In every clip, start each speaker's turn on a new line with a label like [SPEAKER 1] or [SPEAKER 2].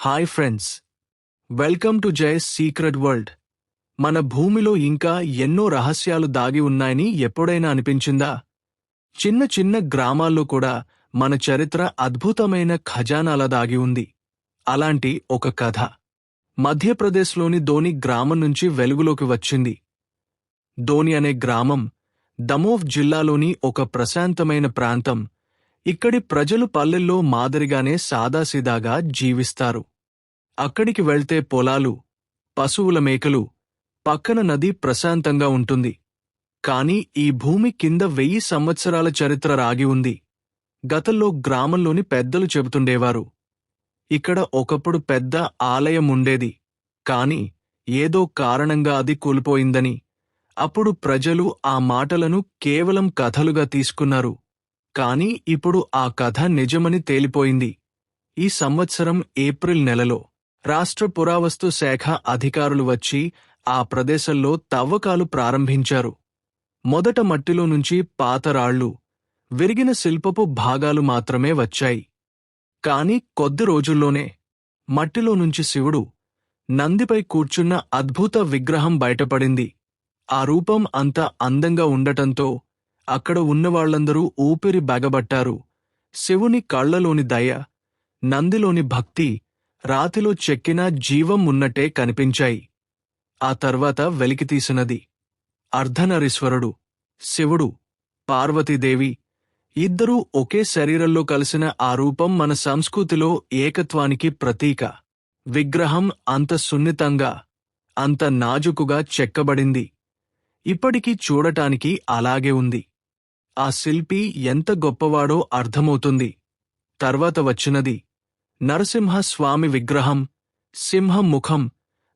[SPEAKER 1] Hi friends. Welcome to Jaya's secret world. మన భూమిలో ఇంకా ఎన్నో రహస్యాలు దాగి ఉన్నాయని ఎప్పుడైనా అనిపించిందా? చిన్న చిన్న గ్రామాల్లో కూడా మన చరిత్ర అద్భుతమైన ఖజానాల దాగి ఉంది. అలాంటి ఒక కథ మధ్యప్రదేశ్లోని ధోని గ్రామం నుంచి వెలుగులోకి వచ్చింది. ధోని అనే గ్రామం దమోవ్ జిల్లాలోని ఒక ప్రశాంతమైన ప్రాంతం ఇక్కడి ప్రజలు పల్లెల్లో మాదిరిగానే సాదాసీదాగా జీవిస్తారు. అక్కడికి వెళ్తే పొలాలు పశువుల మేకలు పక్కన నది ప్రశాంతంగా ఉంటుంది. కాని ఈ భూమి కింద వెయ్యి సంవత్సరాల చరిత్ర రాగి ఉంది. గతంలో గ్రామంలోని పెద్దలు చెబుతుండేవారు ఇక్కడ ఒకప్పుడు పెద్ద ఆలయం ఉండేది. కాని ఏదో కారణంగా అది కూలిపోయిందని. అప్పుడు ప్రజలు ఆ మాటలను కేవలం కథలుగా తీసుకున్నారు. కాని ఇప్పుడు ఆ కథ నిజమని తేలిపోయింది. ఈ సంవత్సరం ఏప్రిల్ నెలలో రాష్ట్ర పురావస్తు శాఖ అధికారులు వచ్చి ఆ ప్రదేశంలో తవ్వకాలు ప్రారంభించారు. మొదట మట్టిలో నుంచి పాతరాళ్ళు విరిగిన శిల్పపు భాగాలు మాత్రమే వచ్చాయి. కాని కొద్ది రోజుల్లోనే మట్టిలో నుంచి శివుడు నందిపై కూర్చున్న అద్భుత విగ్రహం బయటపడింది. ఆ రూపం అంత అందంగా ఉండటంతో అక్కడ ఉన్నవాళ్ళందరూ ఊపిరి బెగబట్టారు. శివుని కళ్ళలోని దయ నందిలోని భక్తి రాతిలో చెక్కిన జీవం ఉన్నట్టే కనిపించాయి. ఆ తర్వాత వెలికితీసినది. అర్ధనరీశ్వరుడు శివుడు పార్వతీదేవి ఇద్దరూ ఒకే శరీరంలో కలిసిన ఆ రూపం మన సంస్కృతిలో ఏకత్వానికి ప్రతీక. విగ్రహం అంత సున్నితంగా అంత నాజుకుగా చెక్కబడింది. ఇప్పటికీ చూడటానికి అలాగే ఉంది. ఆ శిల్పి ఎంత గొప్పవాడో అర్థమవుతుంది. తర్వాత వచ్చినది నరసింహస్వామి విగ్రహం సింహం ముఖం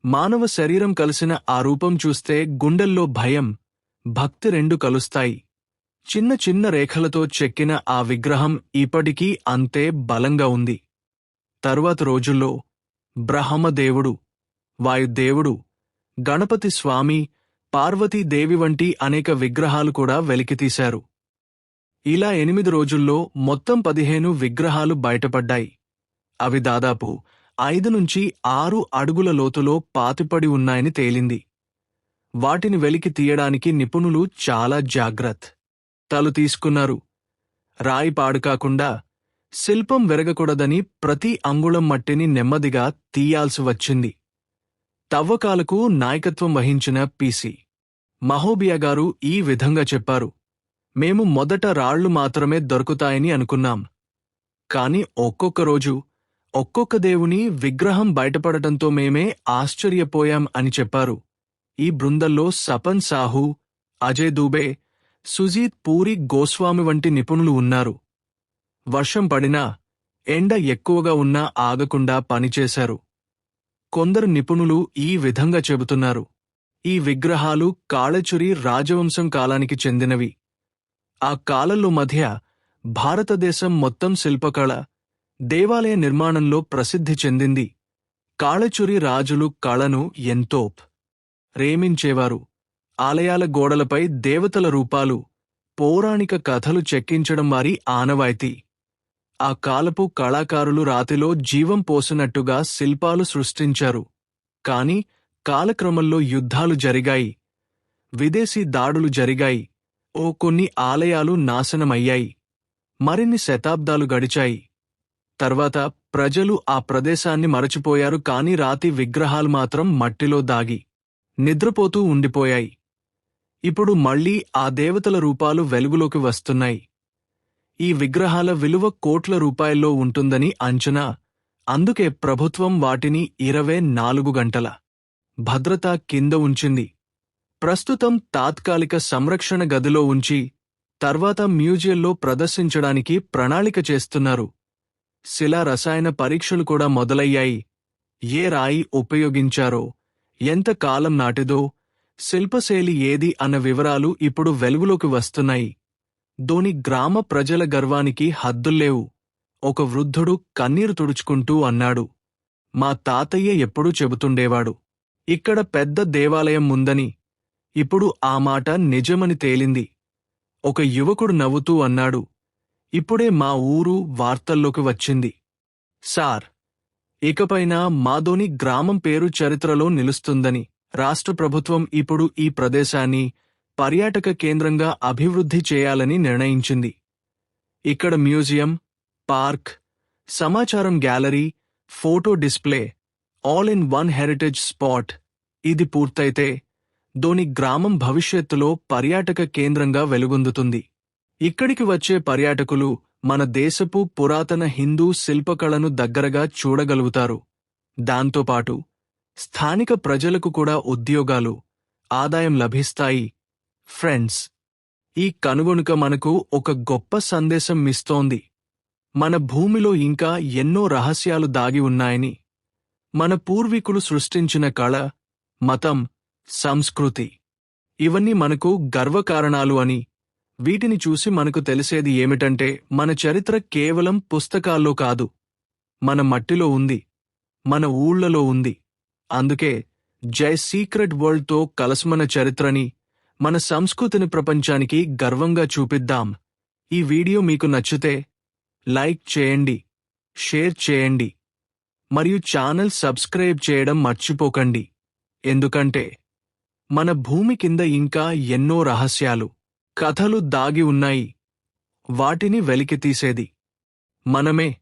[SPEAKER 1] మానవ శరీరం కలిసిన ఆ రూపం చూస్తే గుండెల్లో భయం భక్తి రెండు కలుస్తాయి. చిన్న చిన్న రేఖలతో చెక్కిన ఆ విగ్రహం ఇప్పటికీ అంతే బలంగా ఉంది. తరువాత రోజుల్లో బ్రహ్మదేవుడు వాయుదేవుడు గణపతి స్వామి పార్వతీదేవి వంటి అనేక విగ్రహాలు కూడా వెలికితీశారు. ఇలా ఎనిమిది రోజుల్లో మొత్తం పదిహేను విగ్రహాలు బయటపడ్డాయి. అవి దాదాపు ఐదు నుంచి ఆరు అడుగుల లోతులో పాతిపడి ఉన్నాయని తేలింది. వాటిని వెలికి తీయడానికి నిపుణులు చాలా జాగ్రత్త తలు తీసుకున్నారు. రాయి పాడుకాకుండా శిల్పం వెరగకూడదని ప్రతి అంగుళం మట్టిని నెమ్మదిగా తీయాల్సి వచ్చింది. తవ్వకాలకు నాయకత్వం వహించిన పీసీ మహోబియా గారు ఈ విధంగా చెప్పారు. మేము మొదట రాళ్ళు మాత్రమే దొరుకుతాయని అనుకున్నాం. కాని ఒక్కొక్క రోజు ఒక్కొక్క దేవుని విగ్రహం బయటపడటంతో మేమే ఆశ్చర్యపోయాం అని చెప్పారు. ఈ బృందంలో సపన్ సాహు అజయ్ దూబే సుజీత్ పూరి గోస్వామి వంటి నిపుణులు ఉన్నారు. వర్షం పడినా ఎండ ఎక్కువగా ఉన్నా ఆగకుండా పనిచేశారు. కొందరు నిపుణులు ఈ విధంగా చెబుతున్నారు. ఈ విగ్రహాలు కాళచురి రాజవంశం కాలానికి చెందినవి. ఆ కాలంలో మధ్య భారతదేశం మొత్తం శిల్పకళ దేవాలయ నిర్మాణంలో ప్రసిద్ధి చెందింది. కాళచురి రాజులు కళను ఎంతో ప్రేమించేవారు. ఆలయాల గోడలపై దేవతల రూపాలు పౌరాణిక కథలు చెక్కించడం వారి ఆనవాయితీ. ఆ కాలపు కళాకారులు రాతిలో జీవం పోసినట్టుగా శిల్పాలు సృష్టించారు. కాని కాలక్రమంలో యుద్ధాలు జరిగాయి. విదేశీ దాడులు జరిగాయి. ఓ కొన్ని ఆలయాలు నాశనమయ్యాయి. మరిన్ని శతాబ్దాలు గడిచాయి. తర్వాత ప్రజలు ఆ ప్రదేశాన్ని మరచిపోయారు కాని రాతి విగ్రహాలు మాత్రం మట్టిలో దాగి నిద్రపోతూ ఉండిపోయాయి. ఇప్పుడు మళ్ళీ ఆ దేవతల రూపాలు వెలుగులోకి వస్తున్నాయి. ఈ విగ్రహాల విలువ కోట్ల రూపాయల్లో ఉంటుందని అంచనా అందుకే ప్రభుత్వం వాటిని ఇరవై నాలుగు గంటల భద్రత కింద ఉంచింది. ప్రస్తుతం తాత్కాలిక సంరక్షణ గదిలో ఉంచి తర్వాత మ్యూజియంలో ప్రదర్శించడానికి ప్రణాళిక చేస్తున్నారు. శిలా రసాయన పరీక్షలు కూడా మొదలయ్యాయి. ఏ రాయి ఉపయోగించారో ఎంత కాలం నాటిదో శిల్పశైలి ఏది అన్న వివరాలు ఇప్పుడు వెలుగులోకి వస్తున్నాయి. దోని గ్రామ ప్రజల గర్వానికి హద్దుల్లేవు. ఒక వృద్ధుడు కన్నీరు తుడుచుకుంటూ అన్నాడు. మా తాతయ్య ఎప్పుడూ చెబుతుండేవాడు. ఇక్కడ పెద్ద దేవాలయం ఉందని ఇప్పుడు ఆ మాట నిజమని తేలింది. ఒక యువకుడు నవ్వుతూ అన్నాడు ఇప్పుడే మా ఊరు వార్తల్లోకి వచ్చింది. సార్ ఇకపైన మాధోని గ్రామం పేరు చరిత్రలో నిలుస్తుందని రాష్ట్ర ప్రభుత్వం ఇప్పుడు ఈ ప్రదేశాన్ని పర్యాటక కేంద్రంగా అభివృద్ధి చేయాలని నిర్ణయించింది. ఇక్కడ మ్యూజియం పార్క్ సమాచారం gallery photo display all in one heritage spot ఇది పూర్తయితే దోని గ్రామం భవిష్యత్తులో పర్యాటక కేంద్రంగా వెలుగొందుతుంది. ఇక్కడికి వచ్చే పర్యాటకులు మన దేశపు పురాతన హిందూ శిల్పకళను దగ్గరగా చూడగలుగుతారు. దాంతోపాటు స్థానిక ప్రజలకు కూడా ఉద్యోగాలు ఆదాయం లభిస్తాయి. ఫ్రెండ్స్ ఈ కనుగొనుక మనకు ఒక గొప్ప సందేశం ఇస్తోంది మన భూమిలో ఇంకా ఎన్నో రహస్యాలు దాగి ఉన్నాయని. మన పూర్వీకులు సృష్టించిన కళ మతం సంస్కృతి. ఇవన్నీ మనకు గర్వకారణాలు అని. వీటిని చూసి మనకు తెలిసేది ఏమిటంటే మన చరిత్ర కేవలం పుస్తకాల్లో కాదు. మన మట్టిలో ఉంది. మన ఊళ్ళలో ఉంది. అందుకే జై సీక్రెట్ వరల్డ్తో కలసమన చరిత్రని మన సంస్కృతిని ప్రపంచానికి గర్వంగా చూపిద్దాం. ఈ వీడియో మీకు నచ్చితే లైక్ చేయండి షేర్ చేయండి మరియు ఛానల్ సబ్స్క్రైబ్ చేయడం మర్చిపోకండి. ఎందుకంటే మన భూమి కింద ఇంకా ఎన్నో రహస్యాలు కథలు దాగి ఉన్నాయి. వాటిని వెలికితీసేది. మనమే